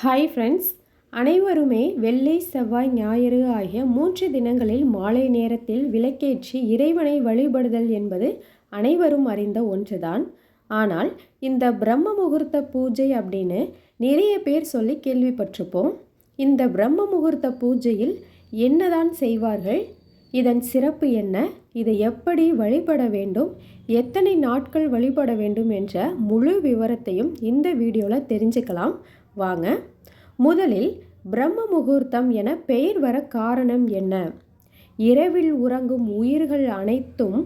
Hi friends அனைவருமே வெள்ளை செவ்வாய் ஞாயிறு ஆகிய மூன்று தினங்களில் மாலை நேரத்தில் விளக்கேற்றி இறைவனை வழிபடுதல் என்பது அனைவரும் அறிந்த ஒன்றுதான். ஆனால் இந்த பிரம்ம முகூர்த்த பூஜை அப்படின்னு நிறைய பேர் சொல்லி கேள்விப்பட்டிருப்போம். இந்த பிரம்ம முகூர்த்த பூஜையில் என்னதான் செய்வார்கள்? இதன் சிறப்பு என்ன? இதை எப்படி வழிபட வேண்டும்? எத்தனை நாட்கள் வழிபட வேண்டும் என்ற முழு விவரத்தையும் இந்த வீடியோவில் தெரிஞ்சுக்கலாம். வாங்க. முதலில் பிரம்ம முகூர்த்தம் என பெயர் வர காரணம் என்ன? இரவில் உறங்கும் உயிர்கள் அனைத்தும்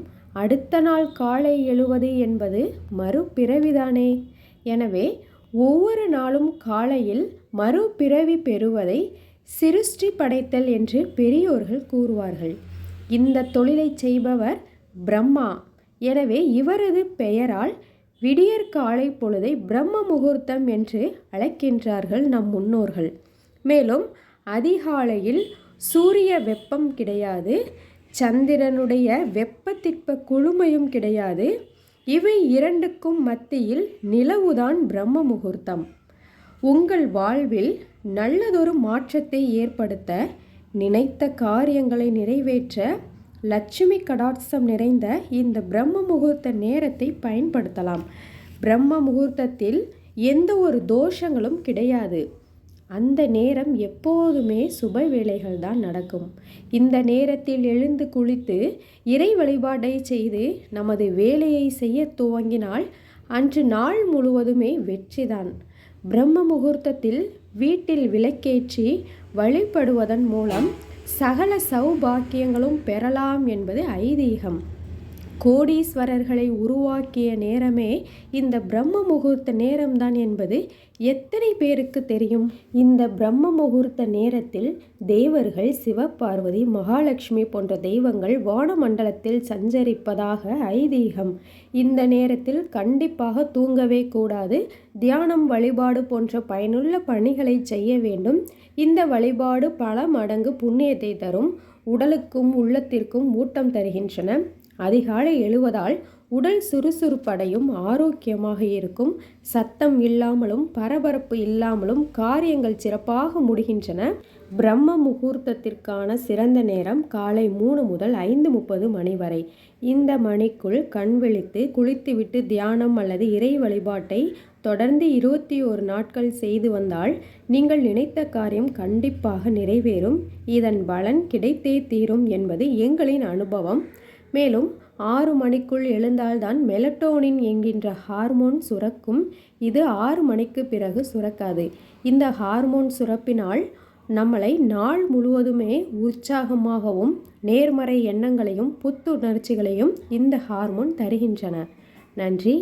அடுத்த நாள் காலை எழுவது என்பது மறுபிறவிதானே? எனவே ஒவ்வொரு நாளும் காலையில் மறுபிறவி பெறுவதை சிருஷ்டி படைத்தல் என்று பெரியோர்கள் கூறுவார்கள். இந்த தொழிலை செய்பவர் பிரம்மா. எனவே இவரது பெயரால் விடியற் காலை பொழுதை பிரம்ம முகூர்த்தம் என்று அழைக்கின்றார்கள் நம் முன்னோர்கள். மேலும் அதிகாலையில் சூரிய வெப்பம் கிடையாது சந்திரனுடைய வெப்பத்திற்ப குழுமையும் கிடையாது இவை இரண்டுக்கும் மத்தியில் நிலவுதான் பிரம்ம முகூர்த்தம். உங்கள் வாழ்வில் நல்லதொரு மாற்றத்தை ஏற்படுத்த நினைத்த காரியங்களை நிறைவேற்ற லட்சுமி கடாட்சம் நிறைந்த இந்த பிரம்ம முகூர்த்த நேரத்தை பயன்படுத்தலாம். பிரம்ம முகூர்த்தத்தில் எந்த ஒரு தோஷங்களும் கிடையாது. அந்த நேரம் எப்போதுமே சுப வேலைகள் தான் நடக்கும். இந்த நேரத்தில் எழுந்து குளித்து இறை வழிபாட்டை செய்து நமது வேலையை செய்ய துவங்கினால் அன்று நாள் முழுவதுமே வெற்றிதான் பிரம்ம முகூர்த்தத்தில் வீட்டில் விளக்கேற்றி வழிபடுவதன் மூலம் சகல சௌபாக்கியங்களும் பெறலாம் என்பது ஐதீகம். கோடீஸ்வரர்களை உருவாக்கிய நேரமே இந்த பிரம்ம முகூர்த்த நேரம்தான் என்பது எத்தனை பேருக்கு தெரியும்? இந்த பிரம்ம முகூர்த்த நேரத்தில் தேவர்கள் சிவபார்வதி மகாலட்சுமி போன்ற தெய்வங்கள் வானமண்டலத்தில் சஞ்சரிப்பதாக ஐதீகம். இந்த நேரத்தில் கண்டிப்பாக தூங்கவே கூடாது. தியானம் வழிபாடு போன்ற பயனுள்ள பணிகளை செய்ய வேண்டும். இந்த வழிபாடு பல மடங்கு புண்ணியத்தை தரும் உடலுக்கும் உள்ளத்திற்கும் ஊட்டம் தருகின்றன. அதிகாலை எழுவதால் உடல் சுறுசுறுப்படையும் ஆரோக்கியமாக இருக்கும். சத்தம் இல்லாமலும் பரபரப்பு இல்லாமலும் காரியங்கள் சிறப்பாக முடிகின்றன. பிரம்ம முகூர்த்தத்திற்கான சிறந்த நேரம் காலை மூணு முதல் ஐந்து முப்பது மணி வரை. இந்த மணிக்குள் கண் விழித்து குளித்துவிட்டு தியானம் அல்லது இறை வழிபாட்டை தொடர்ந்து இருபத்தி ஒரு நாட்கள் செய்து வந்தால் நீங்கள் நினைத்த காரியம் கண்டிப்பாக நிறைவேறும். இதன் பலன் கிடைத்தே தீரும் என்பது எங்களின் அனுபவம். மேலும் ஆறு மணிக்குள் எழுந்தால்தான் மெலட்டோனின் என்கின்ற ஹார்மோன் சுரக்கும். இது ஆறு மணிக்கு பிறகு சுரக்காது. இந்த ஹார்மோன் சுரப்பினால் நம்மளை நாள் முழுவதுமே உற்சாகமாகவும் நேர்மறை எண்ணங்களையும் புத்துணர்ச்சிகளையும் இந்த ஹார்மோன் தருகின்றன. நன்றி.